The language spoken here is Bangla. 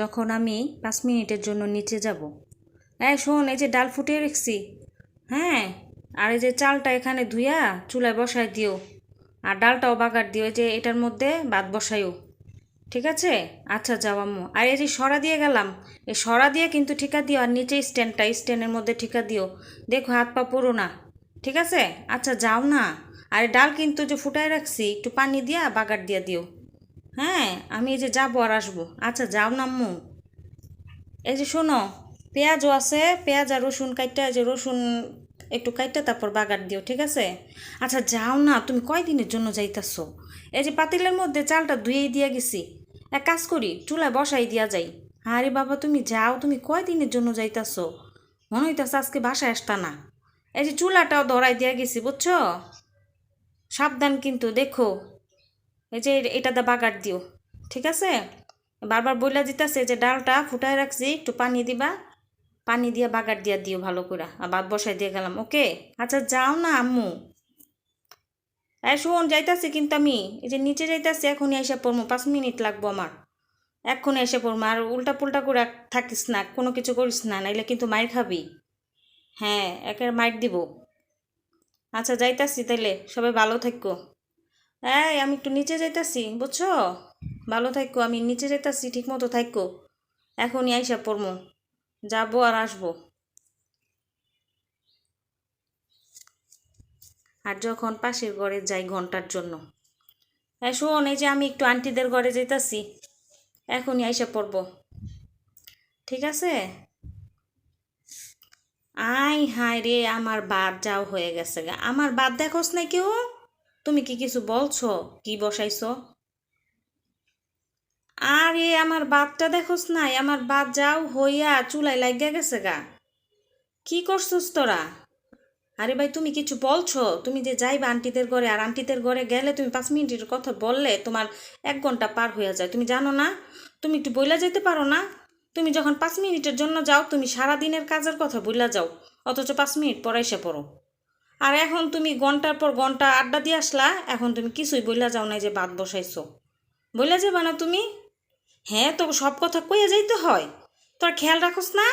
যখন আমি পাঁচ মিনিটের জন্য নিচে যাব। এই শোন, এই যে ডাল ফুটিয়ে রেখছি। হ্যাঁ আর এই যে চালটা এখানে ধুইয়া চুলায় বসায় দিও। আর ডালটাও বাগার দিও, এই যে এটার মধ্যে ভাত বসাইও। ঠিক আছে? আচ্ছা যাও আম্মু। আর এই যে সরা দিয়ে গেলাম, এই সরা দিয়ে কিন্তু ঠিকা দিও, আর নিচে স্ট্যান্ডটা, স্ট্যান্ডের মধ্যে ঠিকা দিও। দেখো হাত পা পড়ো না। ঠিক আছে? আচ্ছা যাও না। আর ডাল কিন্তু যে ফুটায় রাখছি, একটু পানি দিয়া বাগার দিয়া দিও। হ্যাঁ আমি এই যে যাব আর আসব। আচ্ছা যাও না আম্মু। এই যে শোনো, পেঁয়াজও আছে, পেঁয়াজ আর রসুন কাইটা এই যে রসুন একটু কাইটা তারপর বাগার দিও, ঠিক আছে? আচ্ছা যাও না, তুমি কয়দিনের জন্য যাইতাছো? এই যে পাতিলের মধ্যে চালটা ধুয়েই দিয়া গেছি। এক কাজ করি, চুলায় বসাই দিয়া যাই। আরে বাবা, তুমি যাও, তুমি কয়দিনের জন্য যাইতাছো? মনে হইতাছে আজকে বাসায় আসতা না। এই যে চুলাটাও ধরাই দিয়া গেছি, বুঝছ? সাবধান কিন্তু, দেখো। এই যে এটা দা বাগার দিও, ঠিক আছে? বারবার বইলা দিতেছে যে ডালটা ফুটায় রাখছি, একটু পানি দিবা। পানি দিয়া বাগার দিয়া দিও ভালো করে আর ভাত বসাই দিয়ে গেলাম, ওকে? আচ্ছা যাও না, আম্মু। এই শোন, যাইতাছি কিন্তু আমি। এই যে নিচে যাইতাছি, এখনই এসে পড়ব পাঁচ মিনিট লাগবো আমার। এক্ষুনি এসে পড়ব আর উল্টা পুল্টা করে থাকিস না, কোনো কিছু করিস না, নাইলে কিন্তু মাইর খাবি। হ্যাঁ একের মাইর দিব। আচ্ছা যাইতাছি তাইলে, সবাই ভালো থাকো এই আমি একটু নিচে যাইতাছি, বুঝছ? ভালো থাকো, আমি নিচে যাইতাছি ঠিক মতো থাকো। এখনই আইসা পড়মো, যাব আর আসব। আর যখন পাশের ঘরে যাই ঘণ্টার জন্য। হ্যাঁ শোন, এই যে আমি একটু আন্টিদের ঘরে যাইতাছি, এখনই আইসা পড়ব। ঠিক আছে? আই হাই রে, আমার বাদ যাও হয়ে গেছে আমার বাদ দেখোস না কেউ? তুমি কি কিছু বলছো? কি বসাইছো? আরে, আমার বাদটা দেখোস নাই আমার বাদ যাও হইয়া চুলাই লাগিয়া গেছে গা। কি করছস তোরা? আরে ভাই, তুমি কিছু বলছো? তুমি যে যাইবা আন্টিদের ঘরে, আর আন্টিদের ঘরে গেলে তুমি পাঁচ মিনিটের কথা বললে তোমার এক ঘণ্টা পার হয়ে যায়। তুমি জানো না? তুমি একটু বইলা যেতে পারো না? তুমি যখন পাঁচ মিনিটের জন্য যাও, তুমি সারা দিনের কাজের কথা বইলা যাও, অথচ পাঁচ মিনিট পরে এসে পড়ো। আর এখন তুমি ঘণ্টার পর ঘণ্টা আড্ডা দিয়ে আসলা, এখন তুমি কিছুই বইলা যাও না যে বাদ বসাইছো। বইলা যাবা না তুমি? হ্যাঁ তো সব কথা কইয়া যাইতে হয়। তোর খেয়াল রাখোস না?